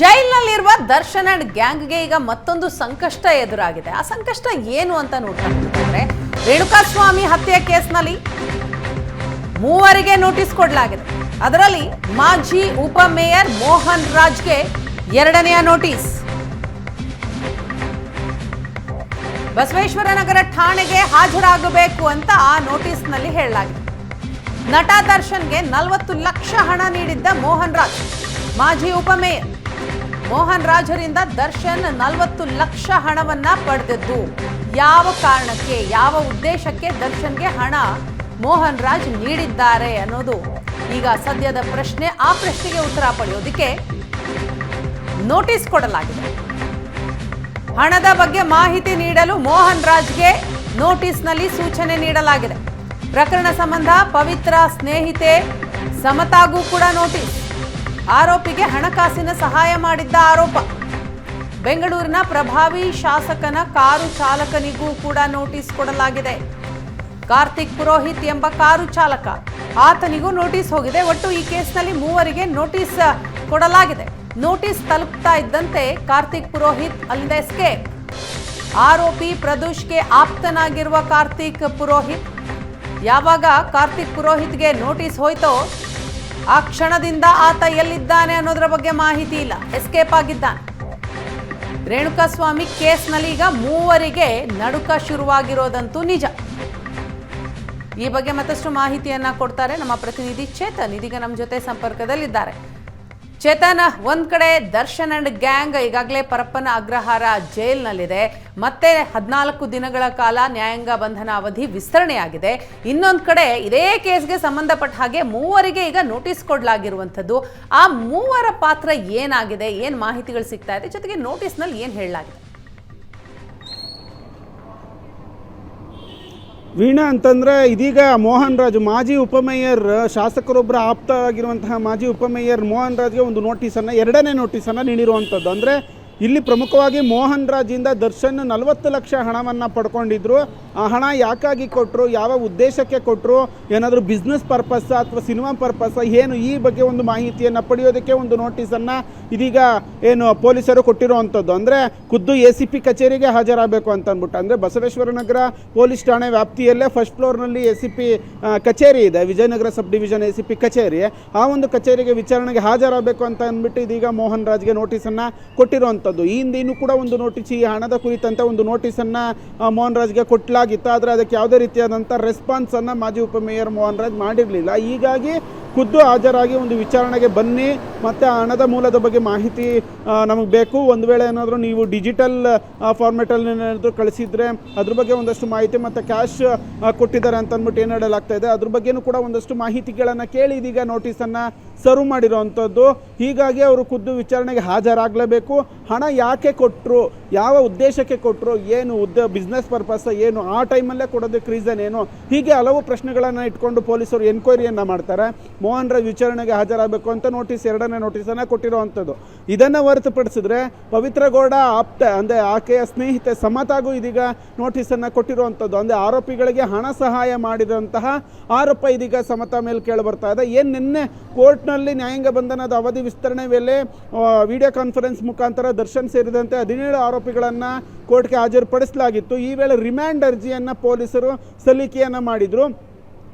ಜೈಲಿನಲ್ಲಿರುವ Darshan and ಗ್ಯಾಂಗ್ಗೆ ಈಗ ಮತ್ತೊಂದು ಸಂಕಷ್ಟ ಎದುರಾಗಿದೆ. ಆ ಸಂಕಷ್ಟ ಏನು ಅಂತ ನೋಡ್ತಾರೆ ರೇಣುಕಾ ಸ್ವಾಮಿ ಹತ್ಯೆ ಕೇಸ್ನಲ್ಲಿ ಮೂವರಿಗೆ ನೋಟಿಸ್ ಕೊಡಲಾಗಿದೆ. ಅದರಲ್ಲಿ ಮಾಜಿ ಉಪಮೇಯರ್ ಮೋಹನ್ ರಾಜ್ಗೆ ಎರಡನೆಯ ನೋಟಿಸ್. ಬಸವೇಶ್ವರ ನಗರ ಠಾಣೆಗೆ ಹಾಜರಾಗಬೇಕು ಅಂತ ಆ ನೋಟಿಸ್ನಲ್ಲಿ ಹೇಳಲಾಗಿದೆ. ನಟ ದರ್ಶನ್ಗೆ ನಲವತ್ತು ಲಕ್ಷ ಹಣ ನೀಡಿದ್ದ ಮೋಹನ್ ರಾಜ್, ಮಾಜಿ ಉಪಮೇಯರ್ ಮೋಹನ್ ರಾಜರಿಂದ ದರ್ಶನ್ ನಲವತ್ತು ಲಕ್ಷ ಹಣವನ್ನ ಪಡೆದದ್ದು. ಯಾವ ಕಾರಣಕ್ಕೆ, ಯಾವ ಉದ್ದೇಶಕ್ಕೆ ದರ್ಶನ್ಗೆ ಹಣ ಮೋಹನ್ ರಾಜ್ ನೀಡಿದ್ದಾರೆ ಅನ್ನೋದು ಈಗ ಸದ್ಯದ ಪ್ರಶ್ನೆ. ಆ ಪ್ರಶ್ನೆಗೆ ಉತ್ತರ ಪಡೆಯೋದಕ್ಕೆ ನೋಟಿಸ್ ಕೊಡಲಾಗಿದೆ. ಹಣದ ಬಗ್ಗೆ ಮಾಹಿತಿ ನೀಡಲು ಮೋಹನ್ ರಾಜ್ಗೆ ನೋಟಿಸ್ನಲ್ಲಿ ಸೂಚನೆ ನೀಡಲಾಗಿದೆ. ಪ್ರಕರಣ ಸಂಬಂಧ ಪವಿತ್ರ ಸ್ನೇಹಿತೆ ಸಮತಾಗೂ ಕೂಡ ನೋಟಿಸ್. ಆರೋಪಿಗೆ ಹಣಕಾಸಿನ ಸಹಾಯ ಮಾಡಿದ್ದ ಆರೋಪ. ಬೆಂಗಳೂರಿನ ಪ್ರಭಾವಿ ಶಾಸಕನ ಕಾರು ಚಾಲಕನಿಗೂ ಕೂಡ ನೋಟಿಸ್ ಕೊಡಲಾಗಿದೆ. ಕಾರ್ತಿಕ್ ಪುರೋಹಿತ್ ಎಂಬ ಕಾರು ಚಾಲಕ, ಆತನಿಗೂ ನೋಟಿಸ್ ಹೋಗಿದೆ. ಒಟ್ಟು ಈ ಕೇಸ್ನಲ್ಲಿ ಮೂವರಿಗೆ ನೋಟಿಸ್ ಕೊಡಲಾಗಿದೆ. ನೋಟಿಸ್ ತಲುಪ್ತಾ ಇದ್ದಂತೆ ಕಾರ್ತಿಕ್ ಪುರೋಹಿತ್ ಅಲ್ಲಿಂದ ಎಸ್ಕೇಪ್. ಆರೋಪಿ ಪ್ರದೋಷ್ಗೆ ಆಪ್ತನಾಗಿರುವ ಕಾರ್ತಿಕ್ ಪುರೋಹಿತ್, ಯಾವಾಗ ಕಾರ್ತಿಕ್ ಪುರೋಹಿತ್ಗೆ ನೋಟಿಸ್ ಹೋಯ್ತೋ ಆ ಕ್ಷಣದಿಂದ ಆತ ಎಲ್ಲಿದ್ದಾನೆ ಅನ್ನೋದರ ಬಗ್ಗೆ ಮಾಹಿತಿ ಇಲ್ಲ. ಎಸ್ಕೇಪ್ ಆಗಿದ್ದಾನೆ. ರೇಣುಕಾಸ್ವಾಮಿ ಕೇಸ್ನಲ್ಲಿ ಈಗ ಮೂವರಿಗೆ ನಡುಕ ಶುರುವಾಗಿರೋದಂತೂ ನಿಜ. ಈ ಬಗ್ಗೆ ಮತ್ತಷ್ಟು ಮಾಹಿತಿಯನ್ನ ಕೊಡ್ತಾರೆ ನಮ್ಮ ಪ್ರತಿನಿಧಿ ಚೇತನ್. ಇದೀಗ ನಮ್ಮ ಜೊತೆ ಸಂಪರ್ಕದಲ್ಲಿದ್ದಾರೆ. ಚೇತನ್, ಒಂದ್ ಕಡೆ ದರ್ಶನ್ ಅಂಡ್ ಗ್ಯಾಂಗ್ ಈಗಾಗಲೇ ಪರಪ್ಪನ ಅಗ್ರಹಾರ ಜೈಲ್ನಲ್ಲಿದೆ. ಮತ್ತೆ ಹದಿನಾಲ್ಕು ದಿನಗಳ ಕಾಲ ನ್ಯಾಯಾಂಗ ಬಂಧನ ಅವಧಿ ವಿಸ್ತರಣೆಯಾಗಿದೆ. ಇನ್ನೊಂದ್ ಕಡೆ ಇದೇ ಕೇಸ್ಗೆ ಸಂಬಂಧಪಟ್ಟ ಹಾಗೆ ಮೂವರಿಗೆ ಈಗ ನೋಟಿಸ್ ಕೊಡಲಾಗಿರುವಂಥದ್ದು. ಆ ಮೂವರ ಪಾತ್ರ ಏನಾಗಿದೆ? ಏನ್ ಮಾಹಿತಿಗಳು ಸಿಗ್ತಾ ಇದೆ? ಜೊತೆಗೆ ನೋಟಿಸ್ನಲ್ಲಿ ಏನ್ ಹೇಳಲಾಗಿದೆ? ವೀಣಾ ಅಂತಂದ್ರೆ ಇದೀಗ ಮೋಹನ್ ರಾಜ್, ಮಾಜಿ ಉಪಮೇಯರ್ ಶಾಸಕರೊಬ್ಬರ ಆಪ್ತ ಆಗಿರುವಂತಹ ಮಾಜಿ ಉಪಮೇಯರ್ ಮೋಹನ್ ರಾಜ್ಗೆ ಒಂದು ನೋಟಿಸನ್ನು ಎರಡನೇ ನೋಟಿಸನ್ನು ನೀಡಿರುವಂಥದ್ದು ಅಂದರೆ ಇಲ್ಲಿ ಪ್ರಮುಖವಾಗಿ ಮೋಹನ್ ರಾಜಿಂದ ದರ್ಶನ್ ನಲವತ್ತು ಲಕ್ಷ ಹಣವನ್ನು ಪಡ್ಕೊಂಡಿದ್ರು. ಆ ಹಣ ಯಾಕಾಗಿ ಕೊಟ್ಟರು ಯಾವ ಉದ್ದೇಶಕ್ಕೆ ಕೊಟ್ಟರು ಏನಾದರೂ ಬಿಸ್ನೆಸ್ ಪರ್ಪಸ್ ಅಥವಾ ಸಿನಿಮಾ ಪರ್ಪಸ್ ಏನು ಈ ಬಗ್ಗೆ ಒಂದು ಮಾಹಿತಿಯನ್ನು ಪಡೆಯೋದಕ್ಕೆ ಒಂದು ನೋಟಿಸನ್ನು ಇದೀಗ ಏನು ಪೊಲೀಸರು ಕೊಟ್ಟಿರುವಂಥದ್ದು ಅಂದರೆ ಖುದ್ದು ಎ ಸಿ ಪಿ ಕಚೇರಿಗೆ ಹಾಜರಾಗಬೇಕು ಅಂತ ಅಂದ್ಬಿಟ್ಟು ಅಂದರೆ ಬಸವೇಶ್ವರ ನಗರ ಪೊಲೀಸ್ ಠಾಣೆ ವ್ಯಾಪ್ತಿಯಲ್ಲೇ ಫಸ್ಟ್ ಫ್ಲೋರ್ನಲ್ಲಿ ಎ ಸಿ ಪಿ ಕಚೇರಿ ಇದೆ. Vijayanagar sub division A C P ಕಚೇರಿ. ಆ ಒಂದು ಕಚೇರಿಗೆ ವಿಚಾರಣೆಗೆ ಹಾಜರಾಗಬೇಕು ಅಂತ ಅಂದ್ಬಿಟ್ಟು ಇದೀಗ ಮೋಹನ್ ರಾಜ್ಗೆ ನೋಟಿಸನ್ನು ಕೊಟ್ಟಿರುವಂಥದ್ದು ಈ ಹಿಂದೆನೂ ಕೂಡ ಒಂದು ನೋಟಿಸ್ ಈ ಹಣದ ಕುರಿತಂತೆ ಒಂದು ನೋಟಿಸನ್ನು ಮೋಹನ್ ರಾಜ್ಗೆ ಕೊಟ್ಟಲಾಗಿತ್ತು ಆದರೆ ಅದಕ್ಕೆ ಯಾವುದೇ ರೀತಿಯಾದಂಥ ರೆಸ್ಪಾನ್ಸನ್ನು ಮಾಜಿ ಉಪಮೇಯರ್ ಮೋಹನ್ ರಾಜ್ ಮಾಡಿರಲಿಲ್ಲ. ಹೀಗಾಗಿ ಖುದ್ದು ಹಾಜರಾಗಿ ಒಂದು ವಿಚಾರಣೆಗೆ ಬನ್ನಿ. ಮತ್ತು ಆ ಹಣದ ಮೂಲದ ಬಗ್ಗೆ ಮಾಹಿತಿ ನಮಗೆ ಬೇಕು. ಒಂದು ವೇಳೆ ಏನಾದರೂ ನೀವು ಡಿಜಿಟಲ್ ಫಾರ್ಮೆಟಲ್ಲಿ ಏನಾದರೂ ಕಳಿಸಿದರೆ ಅದ್ರ ಬಗ್ಗೆ ಒಂದಷ್ಟು ಮಾಹಿತಿ ಮತ್ತು ಕ್ಯಾಶ್ ಕೊಟ್ಟಿದ್ದಾರೆ ಅಂತ ಅಂದ್ಬಿಟ್ಟು ಏನು ಹೇಳಲಾಗ್ತಾ ಇದೆ. ಅದ್ರ ಬಗ್ಗೆನೂ ಕೂಡ ಒಂದಷ್ಟು ಮಾಹಿತಿಗಳನ್ನು ಕೇಳಿ ಇದೀಗ ನೋಟಿಸನ್ನು ಸರ್ವ್ ಮಾಡಿರೋವಂಥದ್ದು ಹೀಗಾಗಿ ಅವರು ಖುದ್ದು ವಿಚಾರಣೆಗೆ ಹಾಜರಾಗಲೇಬೇಕು. ಹಣ ಯಾಕೆ ಕೊಟ್ಟರು ಯಾವ ಉದ್ದೇಶಕ್ಕೆ ಕೊಟ್ಟರು ಏನು ಉದ್ದ ಬಿಸ್ನೆಸ್ ಪರ್ಪಸ್ ಏನು, ಆ ಟೈಮಲ್ಲೇ ಕೊಡೋದಕ್ಕೆ ರೀಸನ್ ಏನು? ಹೀಗೆ ಹಲವು ಪ್ರಶ್ನೆಗಳನ್ನು ಇಟ್ಕೊಂಡು ಪೊಲೀಸರು ಎನ್ಕ್ವೈರಿಯನ್ನು ಮಾಡ್ತಾರೆ. ಮೋಹನ್ ರಾಜ್ ವಿಚಾರಣೆಗೆ ಹಾಜರಾಗಬೇಕು ಅಂತ ನೋಟಿಸ್ ಎರಡನೇ ನೋಟಿಸನ್ನು ಕೊಟ್ಟಿರುವಂಥದ್ದು ಇದನ್ನು ಹೊರತುಪಡಿಸಿದ್ರೆ ಪವಿತ್ರ ಗೌಡ ಆಪ್ತ, ಅಂದರೆ ಆಕೆಯ ಸ್ನೇಹಿತೆ ಸಮತಾಗೂ ಇದೀಗ ನೋಟಿಸನ್ನು ಕೊಟ್ಟಿರುವಂಥದ್ದು ಅಂದರೆ ಆರೋಪಿಗಳಿಗೆ ಹಣ ಸಹಾಯ ಮಾಡಿದಂತಹ ಆರೋಪ ಇದೀಗ ಸಮತಾ ಮೇಲೆ ಕೇಳಿ ಬರ್ತಾ ಇದೆ. ಏನು ನಿನ್ನೆ ಕೋರ್ಟ್ನಲ್ಲಿ ನ್ಯಾಯಾಂಗ ಬಂಧನದ ಅವಧಿ ವಿಸ್ತರಣೆ ವೇಳೆ ವಿಡಿಯೋ ಕಾನ್ಫರೆನ್ಸ್ ಮುಖಾಂತರ ದರ್ಶನ್ ಸೇರಿದಂತೆ ಹದಿನೇಳು ಆರೋಪಿಗಳನ್ನು ಕೋರ್ಟ್ಗೆ ಹಾಜರುಪಡಿಸಲಾಗಿತ್ತು. ಈ ವೇಳೆ ರಿಮ್ಯಾಂಡ್ ಅರ್ಜಿಯನ್ನು ಪೊಲೀಸರು ಸಲ್ಲಿಕೆಯನ್ನು ಮಾಡಿದರು.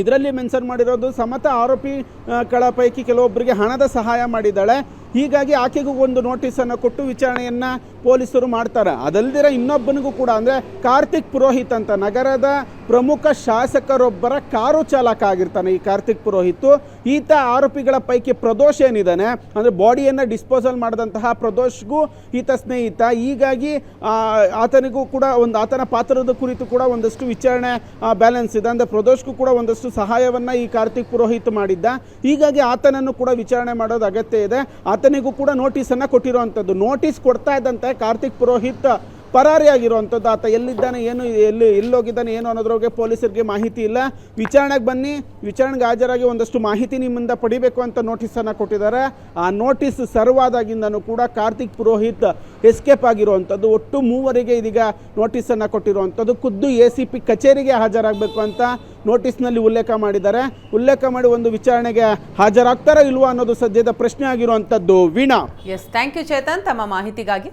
ಇದರಲ್ಲಿ ಮೆನ್ಷನ್ ಮಾಡಿರೋದು ಸಮತ ಆರೋಪಿಗಳ ಪೈಕಿ ಕೆಲವೊಬ್ಬರಿಗೆ ಹಣದ ಸಹಾಯ ಮಾಡಿದ್ದಾಳೆ. ಹೀಗಾಗಿ ಆಕೆಗೂ ಒಂದು ನೋಟಿಸನ್ನು ಕೊಟ್ಟು ವಿಚಾರಣೆಯನ್ನು ಪೊಲೀಸರು ಮಾಡ್ತಾರೆ. ಅದಲ್ದಿರ ಇನ್ನೊಬ್ಬನಿಗೂ ಕೂಡ ಅಂದರೆ ಕಾರ್ತಿಕ್ ಪುರೋಹಿತ್ ಅಂತ ನಗರದ ಪ್ರಮುಖ ಶಾಸಕರೊಬ್ಬರ ಕಾರು ಚಾಲಕ ಆಗಿರ್ತಾನೆ ಈ ಕಾರ್ತಿಕ್ ಪುರೋಹಿತ್. ಈತ ಆರೋಪಿಗಳ ಪೈಕಿ ಪ್ರದೋಷ್ ಏನಿದ್ದಾನೆ, ಅಂದರೆ ಬಾಡಿಯನ್ನು ಡಿಸ್ಪೋಸಲ್ ಮಾಡಿದಂತಹ ಪ್ರದೋಷ್ಗೂ ಈತ ಸ್ನೇಹಿತ. ಹೀಗಾಗಿ ಆತನಿಗೂ ಕೂಡ ಒಂದು, ಆತನ ಪಾತ್ರದ ಕುರಿತು ಕೂಡ ಒಂದಷ್ಟು ವಿಚಾರಣೆ ಬ್ಯಾಲೆನ್ಸ್ ಇದೆ. ಅಂದರೆ ಪ್ರದೋಷ್ಗೂ ಕೂಡ ಒಂದಷ್ಟು ಸಹಾಯವನ್ನು ಈ ಕಾರ್ತಿಕ್ ಪುರೋಹಿತ್ ಮಾಡಿದ್ದ. ಹೀಗಾಗಿ ಆತನನ್ನು ಕೂಡ ವಿಚಾರಣೆ ಮಾಡೋದು ಅಗತ್ಯ ಇದೆ. ಆತನಿಗೂ ಕೂಡ ನೋಟಿಸನ್ನು ಕೊಟ್ಟಿರುವಂಥದ್ದು ನೋಟಿಸ್ ಕೊಡ್ತಾ ಇದ್ದಂತೆ ಕಾರ್ತಿಕ್ ಪುರೋಹಿತ್ ಪರಾರಿಯಾಗಿರುವಂಥದ್ದು. ಆತ ಎಲ್ಲಿದ್ದಾನೆ, ಏನು, ಎಲ್ಲಿ ಎಲ್ಲೋಗಿದ್ದಾನೆ ಏನು ಅನ್ನೋದ್ರ ಬಗ್ಗೆ ಪೊಲೀಸರಿಗೆ ಮಾಹಿತಿ ಇಲ್ಲ. ವಿಚಾರಣೆಗೆ ಬನ್ನಿ. ವಿಚಾರಣೆಗೆ ಹಾಜರಾಗಿ ಒಂದಷ್ಟು ಮಾಹಿತಿ ನಿಮ್ಮಿಂದ ಪಡಿಬೇಕು ಅಂತ ನೋಟಿಸನ್ನು ಕೊಟ್ಟಿದ್ದಾರೆ. ಆ ನೋಟಿಸ್ ಸರ್ವ್ ಕೂಡ ಕಾರ್ತಿಕ್ ಪುರೋಹಿತ್ ಎಸ್ಕೇಪ್ ಆಗಿರುವಂಥದ್ದು. ಒಟ್ಟು ಮೂವರಿಗೆ ಇದೀಗ ನೋಟಿಸನ್ನು ಕೊಟ್ಟಿರುವಂಥದ್ದು. ಖುದ್ದು ಎ ಸಿ ಪಿ ಕಚೇರಿಗೆ ಹಾಜರಾಗಬೇಕು ಅಂತ ನೋಟಿಸ್ನಲ್ಲಿ ಉಲ್ಲೇಖ ಮಾಡಿದ್ದಾರೆ. ಉಲ್ಲೇಖ ಮಾಡಿ ಒಂದು ವಿಚಾರಣೆಗೆ ಹಾಜರಾಗ್ತಾರಾ ಇಲ್ವಾ ಅನ್ನೋದು ಸದ್ಯದ ಪ್ರಶ್ನೆ ಆಗಿರುವಂಥದ್ದು. Veena. Yes thank you Chetan ತಮ್ಮ ಮಾಹಿತಿಗಾಗಿ.